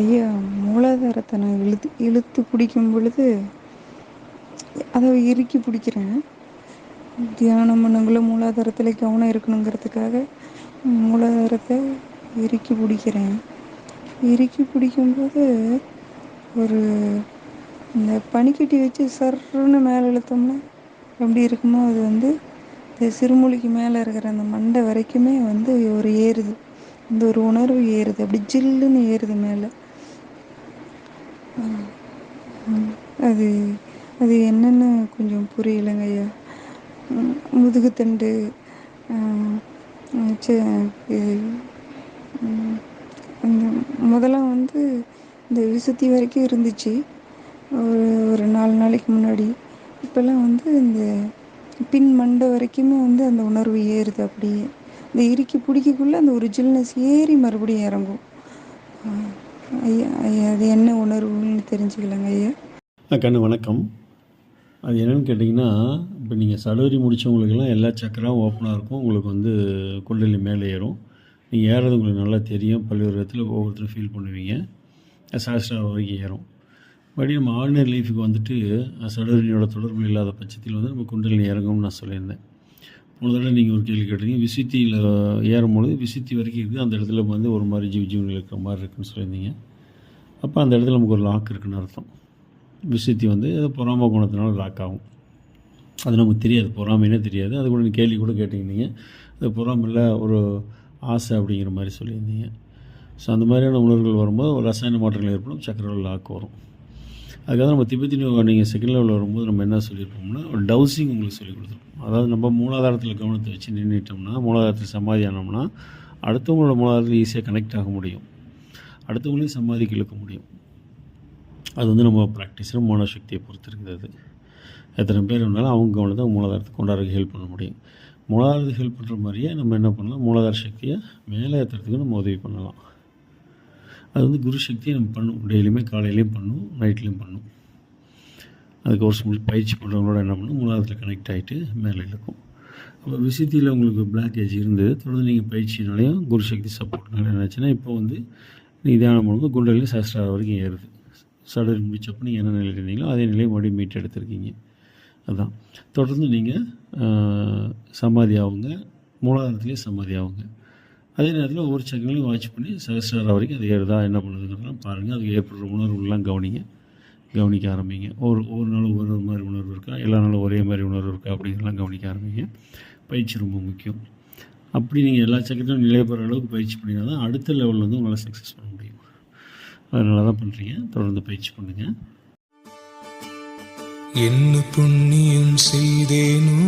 ஐயா மூலாதாரத்தை நான் இழுத்து இழுத்து பிடிக்கும் பொழுது அதை இறுக்கி பிடிக்கிறேன். தியானம் பண்ணக்குள்ள மூலாதாரத்தில் கவனம் இருக்கணுங்கிறதுக்காக மூலாதாரத்தை இறுக்கி பிடிக்கிறேன். இறுக்கி பிடிக்கும்போது ஒரு இந்த பனிக்கட்டி வச்சு சர்ன்னு மேலே இழுத்தோம்னா எப்படி இருக்குமோ அது வந்து இந்த சிறுமுழிக்கு மேலே இருக்கிற அந்த மண்டை வரைக்குமே வந்து ஒரு ஏறுது. இந்த ஒரு உணர்வு ஏறுது. அப்படி ஜில்லுன்னு ஏறுது மேலே. அது அது என்னென்னு கொஞ்சம் புரியலைங்க ஐயா. முதுகுத்தண்டு சே- இந்த முதலாம் வந்து இந்த விசுத்தி வரைக்கும் இருந்துச்சு. ஒரு ஒரு நாலு நாளைக்கு முன்னாடி. இப்போல்லாம் வந்து இந்த பின் மண்டை வரைக்குமே வந்து அந்த உணர்வு ஏறுது அப்படியே. இந்த இறுக்கி பிடிக்கக்குள்ளே அந்த ஒரு ஜில்னஸ் ஏறி மறுபடியும் இறங்கும். ஐயா ஐயா அது என்ன உணர்வுன்னு தெரிஞ்சுக்கலாங்க ஐயா. கண்ணு வணக்கம். அது என்னென்னு கேட்டிங்கன்னா இப்போ நீங்கள் சடவரி முடித்தவங்களுக்கெல்லாம் எல்லா சக்கரம் ஓப்பனாக இருக்கும். உங்களுக்கு வந்து குண்டலி மேலே ஏறும். நீங்கள் ஏறது உங்களுக்கு நல்லா தெரியும். பல்வேறு விதத்தில் ஒவ்வொருத்தரும் ஃபீல் பண்ணுவீங்க. சாஸ்திரா வரைக்கும் ஏறும். படி நம்ம ஆர்டினரி லைஃபுக்கு வந்துட்டு சடவரியோட தொடர்பு இல்லாத பட்சத்தில் வந்து நம்ம குண்டலினி இறங்கும்னு நான் சொல்லியிருந்தேன். போன தடவை நீங்கள் ஒரு கேள்வி கேட்டீங்க விசித்தியில் ஏறும்பொழுது விசித்தி வரைக்கும் இருக்குது. அந்த இடத்துல வந்து ஒரு மாதிரி ஜீவ் ஜீவன் இருக்கிற மாதிரி இருக்குன்னு சொல்லியிருந்தீங்க. அப்போ அந்த இடத்துல நமக்கு ஒரு லாக் இருக்குன்னு அர்த்தம். விசித்தி வந்து அது பொறாம குணத்தினால லாக் ஆகும். அது நமக்கு தெரியாது. பொறாமைனே தெரியாது. அது கூட நீங்கள் கேள்வி கூட கேட்டிருந்தீங்க. அது பொறாமையில் ஒரு ஆசை அப்படிங்கிற மாதிரி சொல்லியிருந்தீங்க. ஸோ அந்த மாதிரியான உணர்வுகள் வரும்போது ஒரு ரசாயன மாற்றங்கள் ஏற்படும். சக்கரவர்கள் லாக் வரும். அதுக்காக நம்ம திபெத்தின் நீங்கள் செகண்ட் லெவலில் வரும்போது நம்ம என்ன சொல்லியிருப்போம்னா ஒரு டவுசிங் உங்களுக்கு சொல்லி கொடுத்துருப்போம். அதாவது நம்ம மூலாதாரத்தில் கவனத்தை வச்சு நின்றுட்டோம்னா மூலாதாரத்தில் சமாதி ஆனோம்னா அடுத்தவங்களோட மூலாதாரத்தில் ஈஸியாக கனெக்ட் ஆக முடியும். அடுத்தவங்களையும் சமாதிக்கு இழுக்க முடியும். அது வந்து நம்ம ப்ராக்டிஸில் மனசக்தியை பொறுத்து இருக்கிறது எத்தனை பேர் இருந்தாலும் அவங்க கவனத்தை மூலாதாரத்தை கொண்டாடுறதுக்கு ஹெல்ப் பண்ண முடியும். மூலாதாரத்துக்கு ஹெல்ப் பண்ணுற மாதிரியே நம்ம என்ன பண்ணலாம்? மூலாதார சக்தியை மேலே ஏற்றுறதுக்கு நம்ம உதவி பண்ணலாம். அது வந்து குரு சக்தியை நம்ம பண்ணும். டெய்லியுமே காலையிலையும் பண்ணும் நைட்லேயும் பண்ணும். அதுக்கு ஒரு சில பயிற்சி பண்ணுறவங்களோட என்ன பண்ணும்? மூலாதாரத்தில் கனெக்ட் ஆகிட்டு மேலே இழுக்கும். அப்போ விசித்தியில் உங்களுக்கு பிளாக்கேஜ் இருந்தது. தொடர்ந்து நீங்கள் பயிற்சினாலையும் குரு சக்தி சப்போர்ட்னால என்னாச்சுன்னா இப்போ வந்து நீங்கள் தியானம் பண்ணும்போது குண்டலில் சஹஸ்ரார வரைக்கும் ஏறுது. சடர் முடிச்சப்போ நீங்கள் என்ன நிலையில் இருந்தீங்களோ அதே நிலையை மறுபடியும் மீட் எடுத்திருக்கீங்க. அதுதான் தொடர்ந்து நீங்கள் சமாதி ஆகுங்க மூலாதாரத்துலேயே சமாதி ஆகுங்க அதே நேரத்தில் ஒவ்வொரு சக்கரங்களையும் வாட்ச் பண்ணி சகசிரார வரைக்கும் அது ஏறுதா என்ன பண்ணுதுங்கிறதெல்லாம் பாருங்கள் அதுக்கு ஏற்படுற உணர்வுகள்லாம் கவனிங்க. கவனிக்க ஆரம்பிங்க. ஒரு ஒரு நாள் ஒரு மாதிரி உணர்வு இருக்கா எல்லா நாளும் ஒரே மாதிரி உணர்வு இருக்கா அப்படிங்கிறலாம் கவனிக்க ஆரம்பிங்க. பயிற்சி ரொம்ப முக்கியம். அப்படி நீங்கள் எல்லா சக்கரத்திலும் நிலை பெற அளவுக்கு பயிற்சி பண்ணினா தான் அடுத்த லெவலில் வந்து உங்களால் சக்ஸஸ் பண்ண முடியும். அதனால தான் பண்ணுறீங்க தொடர்ந்து பயிற்சி பண்ணுங்கள் என்ன புண்ணியம் செய்தேனோ